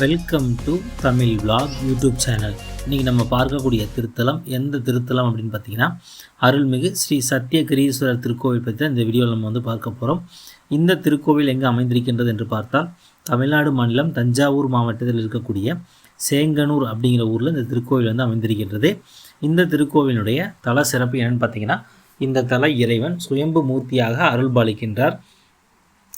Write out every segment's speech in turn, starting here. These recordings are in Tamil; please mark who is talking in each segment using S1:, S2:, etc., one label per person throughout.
S1: Welcome to Tamil vlog YouTube channel இன்றைக்கி நம்ம பார்க்கக்கூடிய திருத்தலம் எந்த திருத்தலம் அப்படின்னு பார்த்தீங்கன்னா அருள்மிகு ஸ்ரீ சத்தியகிரீஸ்வரர் திருக்கோவில் பற்றி தான் இந்த வீடியோவில் நம்ம வந்து பார்க்க போகிறோம் இந்த திருக்கோவில் எங்கே அமைந்திருக்கின்றது என்று பார்த்தால் தமிழ்நாடு மாநிலம் தஞ்சாவூர் மாவட்டத்தில் இருக்கக்கூடிய சேங்கனூர் அப்படிங்கிற ஊரில் இந்த திருக்கோவில் வந்து அமைந்திருக்கின்றது. இந்த திருக்கோவிலுடைய தல சிறப்பு என்னன்னு பார்த்தீங்கன்னா இந்த தல இறைவன் சுயம்பு மூர்த்தியாக அருள்பாலிக்கின்றார்.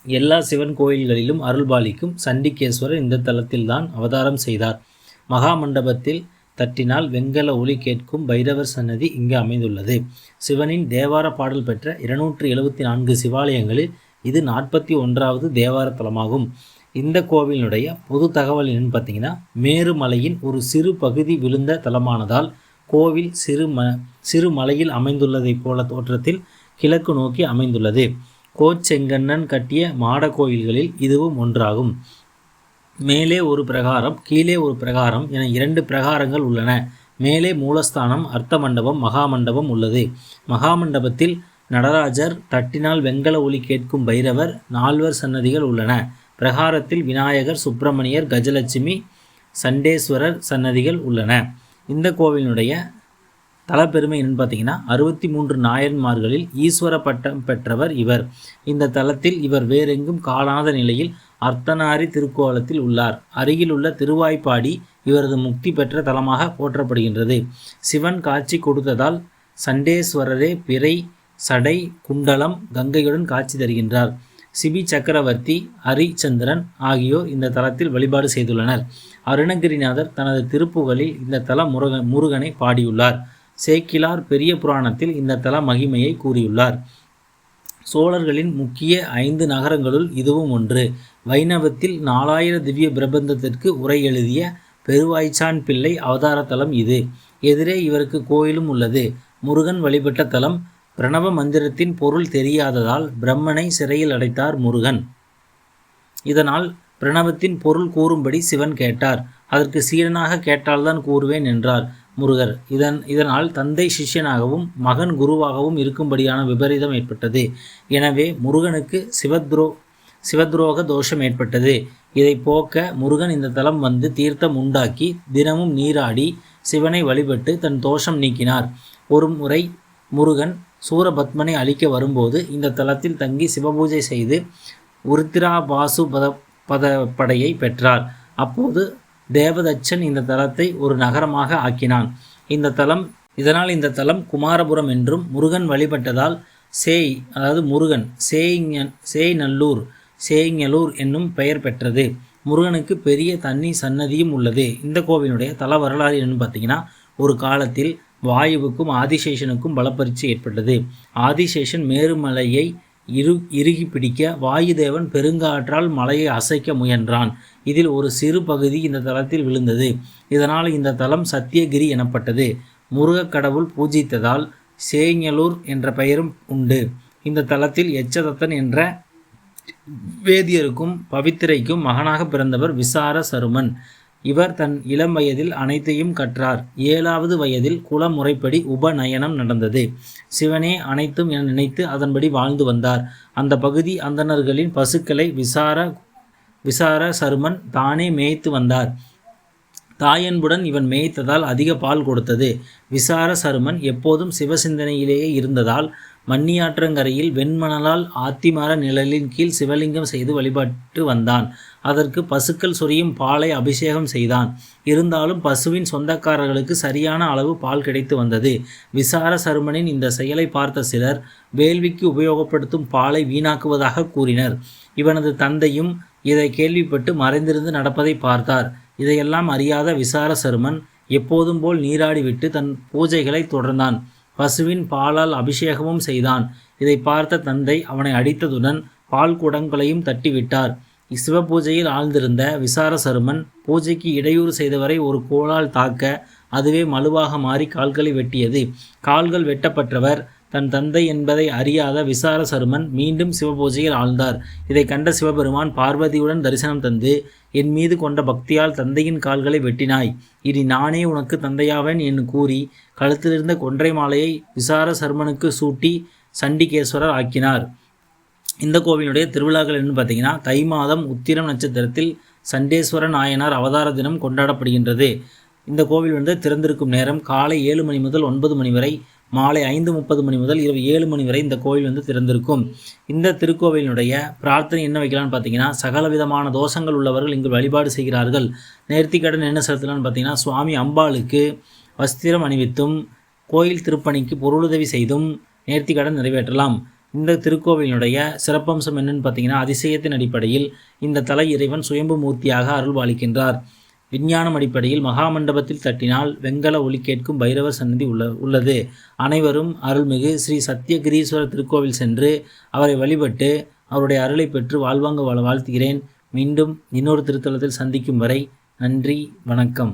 S1: எல்லா சிவன் கோயில்களிலும் அருள்பாலிக்கும் சண்டிகேஸ்வரர் இந்த தலத்தில்தான் அவதாரம் செய்தார். மகா மண்டபத்தில் தட்டினால் வெண்கல ஒளி கேட்கும் பைரவர் சன்னதி இங்கு அமைந்துள்ளது. சிவனின் தேவார பாடல் பெற்ற இருநூற்று எழுபத்தி நான்கு சிவாலயங்களில் இது நாற்பத்தி ஒன்றாவது தேவார தலமாகும். இந்த கோவிலினுடைய பொது தகவல் என்னன்னு பார்த்தீங்கன்னா மேருமலையின் ஒரு சிறு பகுதி விழுந்த தலமானதால் கோவில் சிறு ம சிறு மலையில் அமைந்துள்ளதைப் போல தோற்றத்தில் கிழக்கு நோக்கி அமைந்துள்ளது. கோச்செங்கண்ணன் கட்டிய மாட கோயில்களில் இதுவும் ஒன்றாகும். மேலே ஒரு பிரகாரம் கீழே ஒரு பிரகாரம் என இரண்டு பிரகாரங்கள் உள்ளன. மேலே மூலஸ்தானம் அர்த்த மண்டபம் மகாமண்டபம் உள்ளது. மகாமண்டபத்தில் நடராஜர் தட்டினால் வெங்கல ஒளி கேட்கும் பைரவர் நால்வர் சன்னதிகள் உள்ளன. பிரகாரத்தில் விநாயகர் சுப்பிரமணியர் கஜலட்சுமி சண்டேஸ்வரர் சன்னதிகள் உள்ளன. இந்த கோவிலினுடைய தலப்பெருமை என்னன்னு பார்த்தீங்கன்னா அறுபத்தி மூன்று நாயன்மார்களில் ஈஸ்வர பட்டம் பெற்றவர் இவர். இந்த தலத்தில் இவர் வேறெங்கும் காணாத நிலையில் அர்த்தனாரி திருக்கோலத்தில் உள்ளார். அருகிலுள்ள திருவாய்ப்பாடி இவரது முக்தி பெற்ற தலமாக போற்றப்படுகின்றது. சிவன் காட்சி கொடுத்ததால் சண்டேஸ்வரரே பிறை சடை குண்டலம் கங்கையுடன் காட்சி தருகின்றார். சிபி சக்கரவர்த்தி ஹரிச்சந்திரன் ஆகியோர் இந்த தலத்தில் வழிபாடு செய்துள்ளனர். அருணகிரிநாதர் தனது திருப்புகளில் இந்த தல முருகன் முருகனை பாடியுள்ளார். சேக்கிலார் பெரிய புராணத்தில் இந்த தல மகிமையை கூறியுள்ளார். சோழர்களின் முக்கிய ஐந்து நகரங்களுள் இதுவும் ஒன்று. வைணவத்தில் நாலாயிர திவ்ய பிரபந்தத்திற்கு உரை எழுதிய பெருவாய்ச்சான் பிள்ளை அவதார தலம் இது. எதிரே இவருக்கு கோயிலும் உள்ளது. முருகன் வழிபட்ட தலம் பிரணவ மந்திரத்தின் பொருள் தெரியாததால் பிரம்மனை சிறையில் அடைத்தார் முருகன். இதனால் பிரணவத்தின் பொருள் கூறும்படி சிவன் கேட்டார். அதற்கு சீடனாக கேட்டால்தான் கூறுவேன் என்றார். முருகர். இதன் இதனால் தந்தை சிஷ்யனாகவும் மகன் குருவாகவும் இருக்கும்படியான விபரீதம் ஏற்பட்டது. எனவே முருகனுக்கு சிவத்ரோ சிவத்ரோக தோஷம் ஏற்பட்டது. இதை போக்க முருகன் இந்த தலம் வந்து தீர்த்தம் உண்டாக்கி தினமும் நீராடி சிவனை வழிபட்டு தன் தோஷம் நீக்கினார். ஒரு முறை முருகன் சூரபத்மனை அழிக்க வரும்போது இந்த தலத்தில் தங்கி சிவபூஜை செய்து உருத்திராபாசு பத பத படையை பெற்றார். அப்போது தேவதச்சன் இந்த தலத்தை ஒரு நகரமாக ஆக்கினான். இந்த தலம் இதனால் இந்த தலம் குமாரபுரம் என்றும் முருகன் வழிபட்டதால் சேய் அதாவது முருகன் சேய்ஞ சேய்நல்லூர் சேய்ஞலூர் என்னும் பெயர் பெற்றது. முருகனுக்கு பெரிய தண்ணி சன்னதியும் உள்ளது. இந்த கோவிலுடைய தல வரலாறு என்னன்னு பார்த்தீங்கன்னா ஒரு காலத்தில் வாயுவுக்கும் ஆதிசேஷனுக்கும் பலப்பரிச்சு ஏற்பட்டது. ஆதிசேஷன் மேருமலையை இரு இறுகி பிடிக்க வாயுதேவன் பெருங்காற்றால் மலையை அசைக்க முயன்றான். இதில் ஒரு சிறு பகுதி இந்த தலத்தில் விழுந்தது. இதனால் இந்த தலம் சத்தியகிரி எனப்பட்டது. முருகக் கடவுள் பூஜித்ததால் சேங்கலூர் என்ற பெயரும் உண்டு. இந்த தலத்தில் எச்சதத்தன் என்ற வேதியருக்கும் பவித்திரைக்கும் மகனாக பிறந்தவர் விசார சருமன் இவர் தன் இளம் வயதில் அனைத்தையும் கற்றார். ஏழாவது வயதில் குல முறைப்படி உபநயனம் நடந்தது. சிவனே அனைத்தும் என நினைத்து அதன்படி வாழ்ந்து வந்தார். அந்த பகுதி அந்தணர்களின் பசுக்களை விசார விசார சருமன் தானே மேய்த்து வந்தார். தாயன்புடன் இவன் மேய்த்ததால் அதிக பால் கொடுத்தது. விசார சருமன் எப்போதும் சிவசிந்தனையிலேயே இருந்ததால் மண்ணியாற்றங்கரையில் வெண்மணலால் ஆத்திமர நிழலின் கீழ் சிவலிங்கம் செய்து வழிபட்டு வந்தான். அதற்கு பசுக்கள் சொரியும் பாலை அபிஷேகம் செய்தான். இருந்தாலும் பசுவின் சொந்தக்காரர்களுக்கு சரியான அளவு பால் கிடைத்து வந்தது. விசார சருமனின் இந்த செயலை பார்த்த சிலர் வேள்விக்கு உபயோகப்படுத்தும் பாலை வீணாக்குவதாக கூறினர். இவனது தந்தையும் இதை கேள்விப்பட்டு மறைந்திருந்து நடப்பதை பார்த்தார். இதையெல்லாம் அறியாத விசார சருமன் எப்போதும் போல் நீராடிவிட்டு தன் பூஜைகளை தொடர்ந்தான். பசுவின் பாலால் அபிஷேகமும் செய்தான். இதை பார்த்த தந்தை அவனை அடித்ததுடன் பால் குடங்களையும் தட்டிவிட்டார். சிவபூஜையில் ஆழ்ந்திருந்த விசார சருமன் பூஜைக்கு இடையூறு செய்தவரை ஒரு கோலால் தாக்க அதுவே மலுவாக மாறி கால்களை வெட்டியது. கால்கள் வெட்டப்பட்டவர் தன் தந்தை என்பதை அறியாத விசார சருமன் மீண்டும் சிவபூஜையில் ஆழ்ந்தார். இதை கண்ட சிவபெருமான் பார்வதியுடன் தரிசனம் தந்து என் மீது கொண்ட பக்தியால் தந்தையின் கால்களை வெட்டினாய். இனி நானே உனக்கு தந்தையாவேன் என்று கூறி கழுத்திலிருந்த கொன்றை மாலையை விசார சர்மனுக்கு சூட்டி சண்டிகேஸ்வரர் ஆக்கினார். இந்த கோவிலுடைய திருவிழாக்கள் என்னன்னு பார்த்தீங்கன்னா தை மாதம் உத்திரம் நட்சத்திரத்தில் சண்டேஸ்வர நாயனார் அவதார தினம் கொண்டாடப்படுகின்றது. இந்த கோவில் வந்து திறந்திருக்கும் நேரம் காலை ஏழு மணி முதல் ஒன்பது மணி வரை மாலை ஐந்து முப்பது மணி முதல் இரவு ஏழு மணி வரை இந்த கோவில் வந்து திறந்திருக்கும். இந்த திருக்கோவிலினுடைய பிரார்த்தனை என்ன வைக்கலாம்னு பார்த்தீங்கன்னா சகல விதமான தோஷங்கள் உள்ளவர்கள் இங்கு வழிபாடு செய்கிறார்கள். நேர்த்திக்கடன் என்ன செலுத்தலாம்னு பார்த்தீங்கன்னா சுவாமி அம்பாளுக்கு வஸ்திரம் அணிவித்தும் கோயில் திருப்பணிக்கு பொருளுதவி செய்தும் நேர்த்திக்கடன் நிறைவேற்றலாம். இந்த திருக்கோவிலினுடைய சிறப்பம்சம் என்னன்னு பார்த்தீங்கன்னா அதிசயத்தின் அடிப்படையில் இந்த தலை இறைவன் சுயம்பு மூர்த்தியாக அருள்பாலிக்கின்றார். விஞ்ஞானம் அடிப்படையில் மகாமண்டபத்தில் தட்டினால் வெங்கல ஒலி கேட்கும் பைரவர் சன்னதி உள்ள உள்ளது. அனைவரும் அருள்மிகு ஸ்ரீ சத்தியகிரீஸ்வரர் திருக்கோவில் சென்று அவரை வழிபட்டு அவருடைய அருளை பெற்று வாழ்வாங்க வாழ வாழ்த்துகிறேன். மீண்டும் இன்னொரு திருத்தலத்தில் சந்திக்கும் வரை நன்றி வணக்கம்.